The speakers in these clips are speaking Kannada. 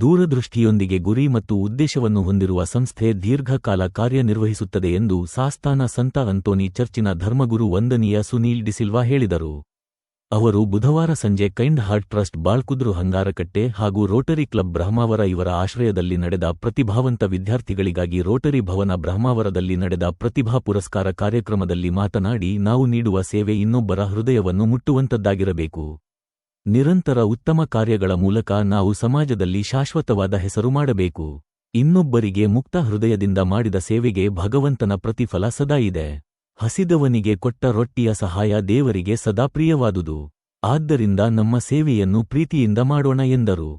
ದೂರದೃಷ್ಟಿಯೊಂದಿಗೆ ಗುರಿ ಮತ್ತು ಉದ್ದೇಶವನ್ನು ಹೊಂದಿರುವ ಸಂಸ್ಥೆ ದೀರ್ಘಕಾಲ ಕಾರ್ಯನಿರ್ವಹಿಸುತ್ತದೆ ಎಂದು ಸಾಸ್ತಾನ ಸಂತ ಅಂತೋನಿ ಚರ್ಚಿನ ಧರ್ಮಗುರು ವಂದನೀಯ ಸುನೀಲ್ ಡಿಸಿಲ್ವಾ ಹೇಳಿದರು. ಅವರು ಬುಧವಾರ ಸಂಜೆ kind heart trust Balkudru Hangarakatte ಹಾಗೂ ರೋಟರಿ ಕ್ಲಬ್ ಬ್ರಹ್ಮಾವರ ಇವರ ಆಶ್ರಯದಲ್ಲಿ ನಡೆದ ಪ್ರತಿಭಾವಂತ ವಿದ್ಯಾರ್ಥಿಗಳಿಗಾಗಿ ರೋಟರಿ ಭವನ ಬ್ರಹ್ಮಾವರದಲ್ಲಿ ನಡೆದ ಪ್ರತಿಭಾ ಪುರಸ್ಕಾರ ಕಾರ್ಯಕ್ರಮದಲ್ಲಿ ಮಾತನಾಡಿ, ನಾವು ನೀಡುವ ಸೇವೆ ಇನ್ನೊಬ್ಬರ ಹೃದಯವನ್ನು ಮುಟ್ಟುವಂತದ್ದಾಗಿರಬೇಕು. ನಿರಂತರ ಉತ್ತಮ ಕಾರ್ಯಗಳ ಮೂಲಕ ನಾವು ಸಮಾಜದಲ್ಲಿ ಶಾಶ್ವತವಾದ ಹೆಸರು ಮಾಡಬೇಕು. ಇನ್ನೊಬ್ಬರಿಗೆ ಮುಕ್ತ ಹೃದಯದಿಂದ ಮಾಡಿದ ಸೇವೆಗೆ ಭಗವಂತನ ಪ್ರತಿಫಲ ಸದಾ ಇದೆ. ಹಸಿದವನಿಗೆ ಕೊಟ್ಟ ರೊಟ್ಟಿಯ ಸಹಾಯ ದೇವರಿಗೆ ಸದಾ ಪ್ರಿಯವಾದುದು. ಆದ್ದರಿಂದ ನಮ್ಮ ಸೇವೆಯನ್ನು ಪ್ರೀತಿಯಿಂದ ಮಾಡೋಣ ಎಂದರು.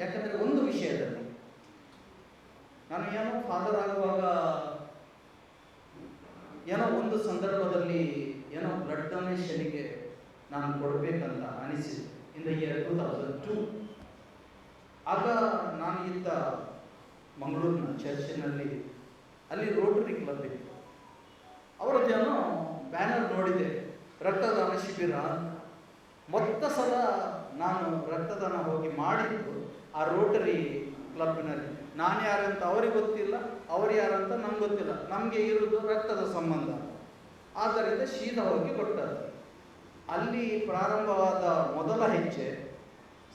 ಯಾಕಂದರೆ ಒಂದು ವಿಷಯದಲ್ಲಿ ನಾನು ಏನೋ ಫಾದರ್ ಆಗುವಾಗ ಏನೋ ಒಂದು ಸಂದರ್ಭದಲ್ಲಿ ಏನೋ ಬ್ಲಡ್ ಡೊನೇಷನ್ಗೆ ನಾನು ಕೊಡಬೇಕಂತ ಅನಿಸಿದೆ. In the year two thousand two. ಆಗ ನಾನು ಇದ್ದ ಮಂಗಳೂರಿನ ಚರ್ಚಿನಲ್ಲಿ ಅಲ್ಲಿ ರೋಟರಿ ಕ್ಲಬ್ ಇತ್ತು. ಅವರದ್ದೇನೋ ಬ್ಯಾನರ್ ನೋಡಿದೆ, ರಕ್ತದಾನ ಶಿಬಿರ ಮೊತ್ತ ಸಲ ನಾನು ರಕ್ತದಾನ ಹೋಗಿ ಮಾಡಿದ್ದು ಆ ರೋಟರಿ ಕ್ಲಬ್ನಲ್ಲಿ ನಾನು ಯಾರಂತ ಅವ್ರಿಗೆ ಗೊತ್ತಿಲ್ಲ, ಅವ್ರು ಯಾರಂತ ನಮ್ಗೆ ಗೊತ್ತಿಲ್ಲ. ನಮಗೆ ಇರುವುದು ರಕ್ತದ ಸಂಬಂಧ. ಆದ್ದರಿಂದ ಶೀತ ಹೋಗಿ ಕೊಟ್ಟದ್ದು. ಅಲ್ಲಿ ಪ್ರಾರಂಭವಾದ ಮೊದಲ ಹೆಜ್ಜೆ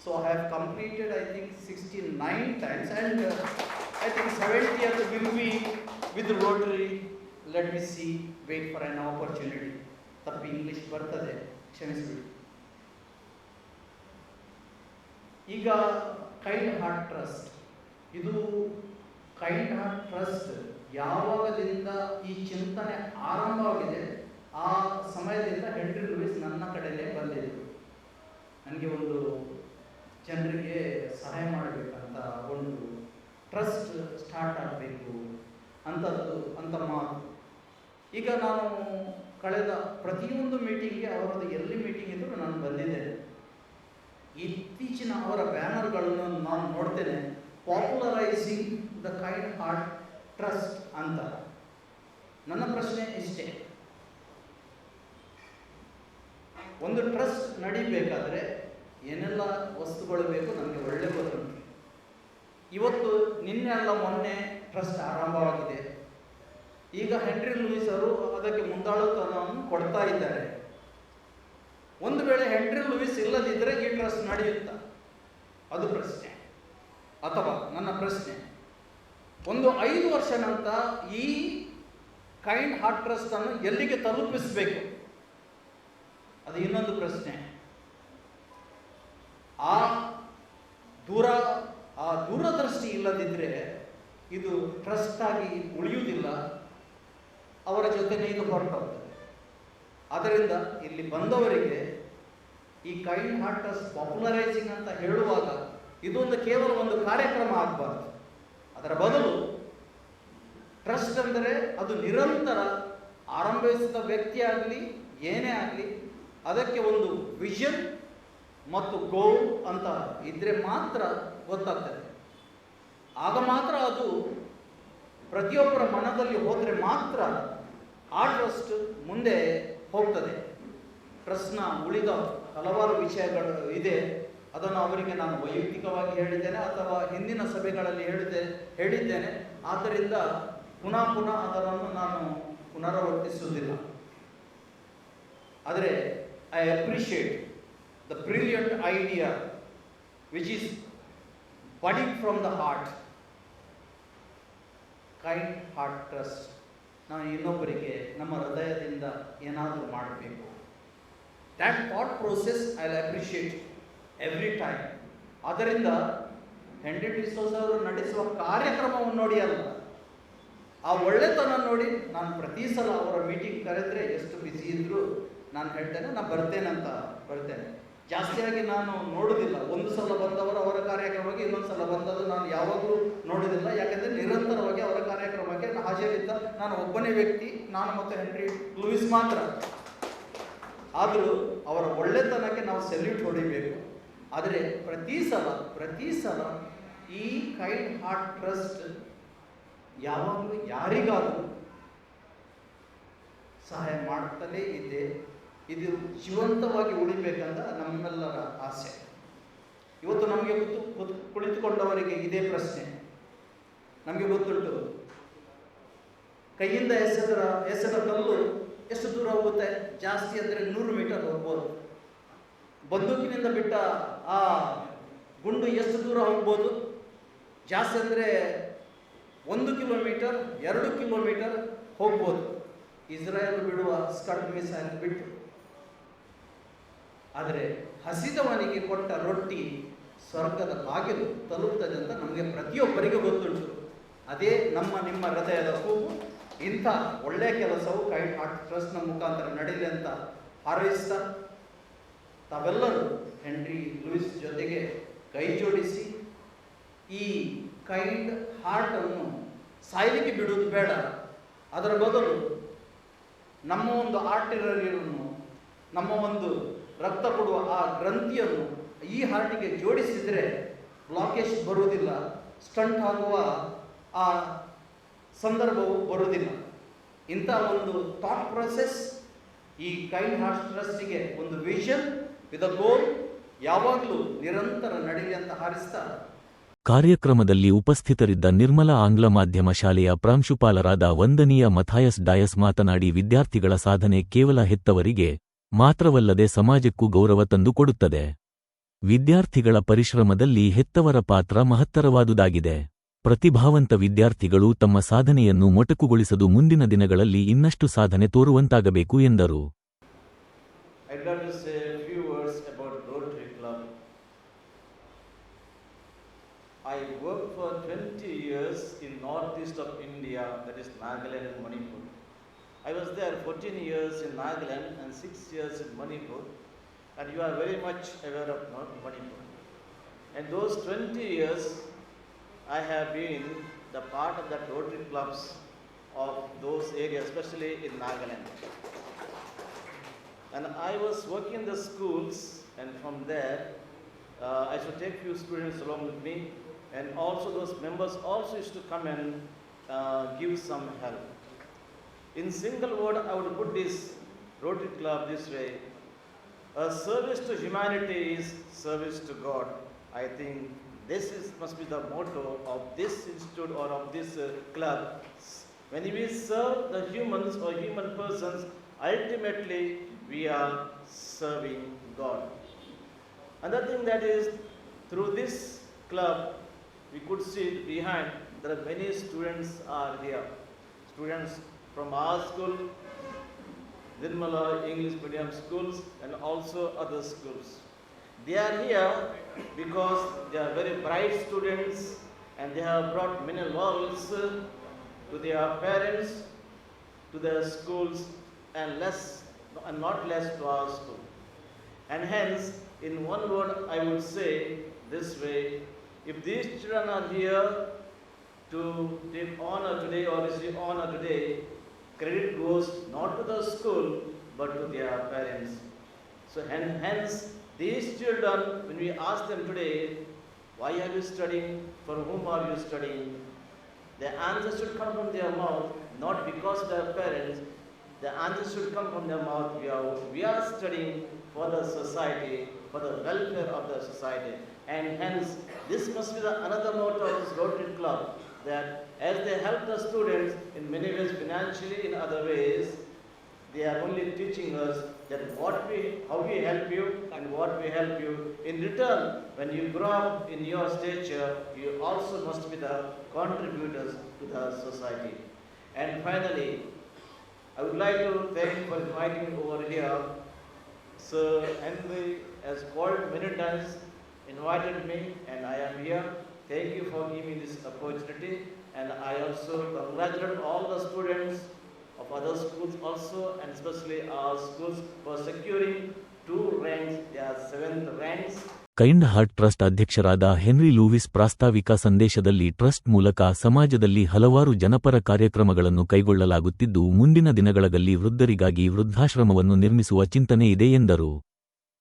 so I have completed I think sixty nine times and I think seventy ಅದು will be with Rotary let me see wait for an opportunity ತಪ್ಪು ಇಂಗ್ಲೀಷ್ ಬರ್ತದೆ, ಕ್ಷಮಿಸಿಬಿಡಿ. ಈಗ ಕೈಂಡ್ ಹಾರ್ಟ್ ಟ್ರಸ್ಟ್ ಇದು ಕೈಂಡ್ ಹಾರ್ಟ್ ಟ್ರಸ್ಟ್ ಯಾವಾಗದಿಂದ ಈ ಚಿಂತನೆ ಆರಂಭವಾಗಿದೆ, ಆ ಸಮಯದಿಂದ ಹೆನ್ರಿ ಲೂಯಿಸ್ ನನ್ನ ಕಡೆಯೇ ಬಂದಿದ್ರು ನನಗೆ ಒಂದು ಜನರಿಗೆ ಸಹಾಯ ಮಾಡಬೇಕಂತ ಒಂದು ಟ್ರಸ್ಟ್ ಸ್ಟಾರ್ಟ್ ಆಗಬೇಕು ಅಂಥದ್ದು ಅಂತ ಮಾತು. ಈಗ ನಾನು ಕಳೆದ ಪ್ರತಿಯೊಂದು ಮೀಟಿಂಗ್ಗೆ ಅವರದ್ದು ಎಲ್ಲಿ ಮೀಟಿಂಗ್ ಇದ್ದರೂ ನಾನು ಬಂದಿದ್ದೇನೆ. ಇತ್ತೀಚಿನ ಅವರ ಬ್ಯಾನರ್ಗಳನ್ನು ನಾನು ನೋಡ್ತೇನೆ. Popularizing the kind heart trust ಅಂತ. ನನ್ನ ಪ್ರಶ್ನೆ ಇಷ್ಟೇ. ಒಂದು ಟ್ರಸ್ಟ್ ನಡಿಬೇಕಾದ್ರೆ ಏನೆಲ್ಲ ವಸ್ತುಗಳು ಬೇಕು? ನನಗೆ ಒಳ್ಳೆ ಗೊತ್ತು. ಇವತ್ತು ನಿನ್ನೆ ಅಲ್ಲ ಮೊನ್ನೆ ಟ್ರಸ್ಟ್ ಆರಂಭವಾಗಿದೆ. ಈಗ ಹೆನ್ರಿ ಲೂಯಿಸ್ ಅವರು ಅದಕ್ಕೆ ಮುಂದಾಳುತನವನ್ನು ಕೊಡ್ತಾ ಇದ್ದಾರೆ. ಒಂದು ವೇಳೆ ಹೆಂಡ್ರಿ ಲೂಯಿಸ್ ಇಲ್ಲದಿದ್ದರೆ ಈ ಟ್ರಸ್ಟ್ ನಡೆಯುತ್ತಾ? ಅದು ಪ್ರಶ್ನೆ. ಅಥವಾ ನನ್ನ ಪ್ರಶ್ನೆ. ಒಂದು ಐದು ವರ್ಷ ನಂತರ ಈ ಕೈಂಡ್ ಹಾರ್ಟ್ ಟ್ರಸ್ಟ್ ಅನ್ನು ಎಲ್ಲಿಗೆ ತಲುಪಿಸಬೇಕು? ಅದು ಇನ್ನೊಂದು ಪ್ರಶ್ನೆ. ಆ ದೂರ, ಆ ದೂರದೃಷ್ಟಿ ಇಲ್ಲದಿದ್ದರೆ ಇದು ಟ್ರಸ್ಟ್ ಆಗಿ ಉಳಿಯುವುದಿಲ್ಲ. ಅವರ ಜೊತೆ ಇದು ಹೊರಟೋಗ್ತದೆ ಅದರಿಂದ ಇಲ್ಲಿ ಬಂದವರಿಗೆ ಈ ಕೈಂಡ್ ಹಾರ್ಟ್ ಟ್ರಸ್ಟ್ ಪಾಪ್ಯುಲರೈಸಿಂಗ್ ಅಂತ ಹೇಳುವಾಗ ಇದೊಂದು ಕೇವಲ ಒಂದು ಕಾರ್ಯಕ್ರಮ ಆಗಬಾರ್ದು. ಅದರ ಬದಲು ಟ್ರಸ್ಟ್ ಅಂದರೆ ಅದು ನಿರಂತರ ಆರಂಭಿಸಿದ ವ್ಯಕ್ತಿ ಆಗಲಿ, ಏನೇ ಆಗಲಿ, ಅದಕ್ಕೆ ಒಂದು ವಿಷನ್ ಮತ್ತು ಗೋಲ್ ಅಂತ ಇದ್ರೆ ಮಾತ್ರ ಗೊತ್ತಾಗ್ತದೆ. ಆಗ ಮಾತ್ರ ಅದು ಪ್ರತಿಯೊಬ್ಬರ ಮನದಲ್ಲಿ ಹೋದರೆ ಮಾತ್ರ ಆ ಟ್ರಸ್ಟ್ ಮುಂದೆ ಹೋಗ್ತದೆ. ಟ್ರಸ್ಟ್ನ ಉಳಿದ ಹಲವಾರು ವಿಷಯಗಳು ಇದೆ. ಅದನ್ನು ಅವರಿಗೆ ನಾನು ವೈಯಕ್ತಿಕವಾಗಿ ಹೇಳಿದ್ದೇನೆ ಅಥವಾ ಹಿಂದಿನ ಸಭೆಗಳಲ್ಲಿ ಹೇಳಿದ್ದೆ ಹೇಳಿದ್ದೇನೆ. ಆದ್ದರಿಂದ ಪುನಃ ಪುನಃ ಅದನ್ನು ನಾನು ಪುನರಾವರ್ತಿಸುವುದಿಲ್ಲ. ಆದರೆ I appreciate the brilliant idea which is budding from the heart kind heart trust ನಾವು ಇನ್ನೊಬ್ಬರಿಗೆ ನಮ್ಮ ಹೃದಯದಿಂದ ಏನಾದರೂ ಮಾಡಬೇಕು. That thought process I appreciate every time ಅದರಿಂದ ಹೆಂಡೆಡ್ ಡಿಸೋಸ್ ಅವರು ನಡೆಸುವ ಕಾರ್ಯಕ್ರಮವನ್ನು ನೋಡಿ ಅಲ್ಲ, ಆ ಒಳ್ಳೆತನ ನೋಡಿ ನಾನು ಪ್ರತಿ ಸಲ ಅವರ ಮೀಟಿಂಗ್ ಕರೆದ್ರೆ ಎಷ್ಟು ಬಿಸಿ ಇದ್ದರೂ ನಾನು ಹೇಳ್ತೇನೆ ನಾನು ಬರ್ತೇನೆ ಅಂತ ಬರ್ತೇನೆ. ಜಾಸ್ತಿಯಾಗಿ ನಾನು ನೋಡುವುದಿಲ್ಲ ಒಂದು ಸಲ ಬಂದವರು ಅವರ ಕಾರ್ಯಕ್ರಮಕ್ಕೆ ಇನ್ನೊಂದು ಸಲ ಬಂದದ್ದು ನಾನು ಯಾವಾಗಲೂ ನೋಡೋದಿಲ್ಲ. ಯಾಕಂದರೆ ನಿರಂತರವಾಗಿ ಅವರ ನಾನು ಹಾಜರಿದ್ದ ನಾನು ಒಬ್ಬನೇ ವ್ಯಕ್ತಿ, ನಾನು ಮತ್ತು ಹೆನ್ರಿ ಲೂಯಿಸ್ ಮಾತ್ರ. ಆದರೂ ಅವರ ಒಳ್ಳೆತನಕ್ಕೆ ನಾವು ಸೆಲ್ಯೂಟ್ ಹೊಡಿಬೇಕು. ಆದರೆ ಪ್ರತಿ ಸಲ ಪ್ರತಿ ಸಲ ಈ ಕೈಂಡ್ ಹಾರ್ಟ್ ಟ್ರಸ್ಟ್ ಯಾವಾಗಲೂ ಯಾರಿಗಾದರೂ ಸಹಾಯ ಮಾಡುತ್ತಲೇ ಇದೆ. ಇದು ಜೀವಂತವಾಗಿ ಉಳಿಬೇಕಂತ ನಮ್ಮೆಲ್ಲರ ಆಸೆ. ಇವತ್ತು ನಮಗೆ ಗೊತ್ತು, ಕುಳಿತುಕೊಂಡವರಿಗೆ ಇದೇ ಪ್ರಶ್ನೆ. ನಮಗೆ ಗೊತ್ತುಂಟು ಕೈಯಿಂದ ಎಸೆದರ ಎಸೆದ ಕಲ್ಲು ಎಷ್ಟು ದೂರ ಹೋಗುತ್ತೆ? ಜಾಸ್ತಿ ಅಂದರೆ ನೂರು ಮೀಟರ್ ಹೋಗ್ಬೋದು. ಬಂದೂಕಿನಿಂದ ಬಿಟ್ಟ ಆ ಗುಂಡು ಎಷ್ಟು ದೂರ ಹೋಗ್ಬೋದು? ಜಾಸ್ತಿ ಅಂದರೆ ಒಂದು ಕಿಲೋಮೀಟರ್ ಎರಡು ಕಿಲೋಮೀಟರ್ ಹೋಗ್ಬೋದು. ಇಸ್ರಾಯೇಲ್ ಬಿಡುವ ಸ್ಕಡ್ ಮಿಸೈಲ್ ಬಿಟ್ಟು ಆದರೆ ಹಸಿದವನಿಗೆ ಕೊಟ್ಟ ರೊಟ್ಟಿ ಸ್ವರ್ಗದ ಬಾಗಿಲು ತಲುಪುತ್ತದೆ ಅಂತ ನಮಗೆ ಪ್ರತಿಯೊಬ್ಬರಿಗೂ ಗೊತ್ತುಂಟು. ಅದೇ ನಮ್ಮ ನಿಮ್ಮ ಹೃದಯದ ಕೂಗು. ಇಂಥ ಒಳ್ಳೆಯ ಕೆಲಸವು ಕೈಂಡ್ ಹಾರ್ಟ್ ಟ್ರಸ್ಟ್ನ ಮುಖಾಂತರ ನಡೀಲಿ ಅಂತ ಹಾರೈಸ್ತಾ ತಾವೆಲ್ಲರೂ ಹೆನ್ರಿ ಲೂಯಿಸ್ ಜೊತೆಗೆ ಕೈ ಜೋಡಿಸಿ ಈ ಕೈಂಡ್ ಹಾರ್ಟನ್ನು ಸಾಯಲಿಕ್ಕೆ ಬಿಡುವುದು ಬೇಡ. ಅದರ ಬದಲು ನಮ್ಮ ಒಂದು ಆರ್ಟಿರರಿಯನ್ನು ನಮ್ಮ ಒಂದು ರಕ್ತ ಕೊಡುವ ಆ ಗ್ರಂಥಿಯನ್ನು ಈ ಹಾರ್ಟಿಗೆ ಜೋಡಿಸಿದರೆ ಬ್ಲಾಕೇಜ್ ಬರುವುದಿಲ್ಲ. ಸ್ಟಂಟ್ ಆಗುವ ಆ ಸಂದರ್ಭವು ಬರುವುದಿಲ್ಲ. ಇಂಥ ಒಂದು ಥಾಟ್ ಪ್ರೊಸೆಸ್ ಈ ಕೈಂಡ್ ಹಾರ್ಟ್ ಟ್ರಸ್ಟಿಗೆ ಒಂದು ವಿಷನ್ ವಿತ್ ಗೋಲ್ ಯಾವಾಗಲೂ ನಿರಂತರ ನಡೀಲಿ ಅಂತ ಹಾರಿಸ್ತಾ ಕಾರ್ಯಕ್ರಮದಲ್ಲಿ ಉಪಸ್ಥಿತರಿದ್ದ ನಿರ್ಮಲಾ ಆಂಗ್ಲ ಮಾಧ್ಯಮ ಶಾಲೆಯ ಪ್ರಾಂಶುಪಾಲರಾದ ವಂದನೀಯ ಮಥಾಯಸ್ ಡಯಸ್ ಮಾತನಾಡಿ ವಿದ್ಯಾರ್ಥಿಗಳ ಸಾಧನೆ ಕೇವಲ ಹೆತ್ತವರಿಗೆ ಮಾತ್ರವಲ್ಲದೆ ಸಮಾಜಕ್ಕೂ ಗೌರವ ತಂದುಕೊಡುತ್ತದೆ ವಿದ್ಯಾರ್ಥಿಗಳ ಪರಿಶ್ರಮದಲ್ಲಿ ಹೆತ್ತವರ ಪಾತ್ರ ಮಹತ್ತರವಾದುದಾಗಿದೆ. ಪ್ರತಿಭಾವಂತ ವಿದ್ಯಾರ್ಥಿಗಳು ತಮ್ಮ ಸಾಧನೆಯನ್ನು ಮೊಟಕುಗೊಳಿಸದು ಮುಂದಿನ ದಿನಗಳಲ್ಲಿ ಇನ್ನಷ್ಟು ಸಾಧನೆ ತೋರುವಂತಾಗಬೇಕು ಎಂದರು. I worked for 20 years in northeast of India, that is Nagaland and Manipur. I was there 14 years in Nagaland and 6 years in Manipur, and you are very much aware of Manipur. And those 20 years, I have been the part of the Rotary clubs of those areas, especially in Nagaland. And I was working in the schools, and from there, uh, I should take few students along with me, and also those members also used to come and uh, give some help. In single word, I would put this Rotary Club this way: a service to humanity is service to God. I think this is must be the motto of this institute or of this uh, club. When we serve the humans or human persons, ultimately we are serving God. Another thing that is through this club, we could see behind there are many students are here. Students from our school, Nirmala English medium schools, and also other schools. They are here because they are very bright students and they have brought many laurels uh, to their parents, to their schools, and less and not less to our school. And hence, in one word, I would say this way if these children are here to take honor today or receive honor today, credit goes not to the school but to their parents. So, hen- hence, these children, when we ask them today, why are you studying? For whom are you studying? The answer should come from their mouth, not because of their parents. The answer should come from their mouth. We are, we are studying for the society, for the welfare of the society. And hence, this must be the another motto of this Rotary Club that as they help the students in many ways financially, in other ways, they are only teaching us that what we, how we help you and what we help you. In return, when you grow up in your stature, you also must be the contributors to the society. And finally, I would like to thank for inviting me over here. Sir Henry has called many times, invited me, and I am here. Thank you for giving me this opportunity, and I also congratulate all the students of other schools also, and especially our schools for securing two ranks, their seventh ranks. Kind heart trust ಅಧ್ಯಕ್ಷರಾದ ಹೆನ್ರಿ ಲೂವಿಸ್ ಪ್ರಾಸ್ತಾವಿಕ ಸಂದೇಶದಲ್ಲಿ ಟ್ರಸ್ಟ್ ಮೂಲಕ ಸಮಾಜದಲ್ಲಿ ಹಲವಾರು ಜನಪರ ಕಾರ್ಯಕ್ರಮಗಳನ್ನು ಕೈಗೊಳ್ಳಲಾಗುತ್ತಿದ್ದು ಮುಂದಿನ ದಿನಗಳಲ್ಲಿ ವೃದ್ಧರಿಗಾಗಿ ವೃದ್ಧಾಶ್ರಮವನ್ನು ನಿರ್ಮಿಸುವ ಚಿಂತನೆ ಇದೆ ಎಂದರು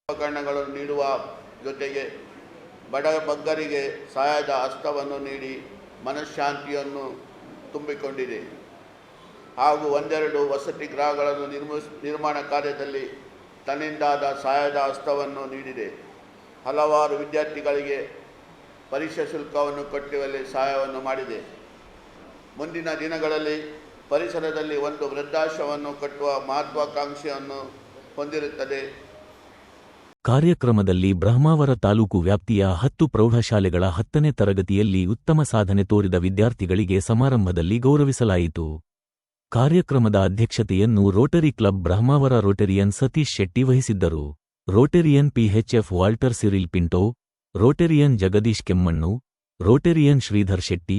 ಉಪಕರಣಗಳನ್ನು ನೀಡುವ ಜೊತೆಗೆ ಬಡ ಬಗ್ಗರಿಗೆ ಸಹಾಯದ ಹಸ್ತವನ್ನು ನೀಡಿ ಮನಃಶಾಂತಿಯನ್ನು ತುಂಬಿಕೊಂಡಿದೆ ಹಾಗೂ ಒಂದೆರಡು ವಸತಿ ಗೃಹಗಳನ್ನು ನಿರ್ಮಿಸ್, ನಿರ್ಮಾಣ ಕಾರ್ಯದಲ್ಲಿ ತನ್ನಿಂದಾದ ಸಹಾಯದ ಹಸ್ತವನ್ನು ನೀಡಿದೆ. ಹಲವಾರು ವಿದ್ಯಾರ್ಥಿಗಳಿಗೆ ಪರೀಕ್ಷಾ ಶುಲ್ಕವನ್ನು ಕಟ್ಟುವಲ್ಲಿ ಸಹಾಯವನ್ನು ಮಾಡಿದೆ. ಮುಂದಿನ ದಿನಗಳಲ್ಲಿ ಪರಿಸರದಲ್ಲಿ ಒಂದು ವೃದ್ಧಾಶ್ರಮವನ್ನು ಕಟ್ಟುವ ಮಹತ್ವಾಕಾಂಕ್ಷೆಯನ್ನು ಹೊಂದಿರುತ್ತದೆ. ಕಾರ್ಯಕ್ರಮದಲ್ಲಿ ಬ್ರಹ್ಮಾವರ ತಾಲೂಕು ವ್ಯಾಪ್ತಿಯ ಹತ್ತು ಪ್ರೌಢಶಾಲೆಗಳ ಹತ್ತನೇ ತರಗತಿಯಲ್ಲಿ ಉತ್ತಮ ಸಾಧನೆ ತೋರಿದ ವಿದ್ಯಾರ್ಥಿಗಳಿಗೆ ಸಮಾರಂಭದಲ್ಲಿ ಗೌರವಿಸಲಾಯಿತು. ಕಾರ್ಯಕ್ರಮದ ಅಧ್ಯಕ್ಷತೆಯನ್ನು Rotary club Brahmavar Rotarian Satish Shetty ವಹಿಸಿದ್ದರು. Rotarian PHF Walter Cyril Pinto, Rotarian Jagadish Kemmannu, Rotarian Shridhar Shetty,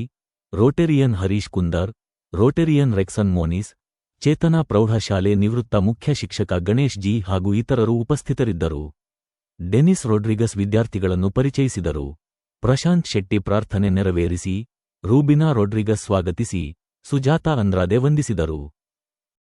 Rotarian Harish Kundar, Rotarian Rexon Monis, Chetana ಪ್ರೌಢಶಾಲೆ ನಿವೃತ್ತ ಮುಖ್ಯ ಶಿಕ್ಷಕ ಗಣೇಶ್ ಜಿ ಹಾಗೂ ಇತರರು ಉಪಸ್ಥಿತರಿದ್ದರು. ಡೆನಿಸ್ ರೋಡ್ರಿಗಸ್ ವಿದ್ಯಾರ್ಥಿಗಳನ್ನು ಪರಿಚಯಿಸಿದರು. ಪ್ರಶಾಂತ್ ಶೆಟ್ಟಿ ಪ್ರಾರ್ಥನೆ ನೆರವೇರಿಸಿ, ರೂಬಿನಾ ರೋಡ್ರಿಗಸ್ ಸ್ವಾಗತಿಸಿ. ಸುಜಾತಾ ಅಂದ್ರಾದೆ ವಂದಿಸಿದರು.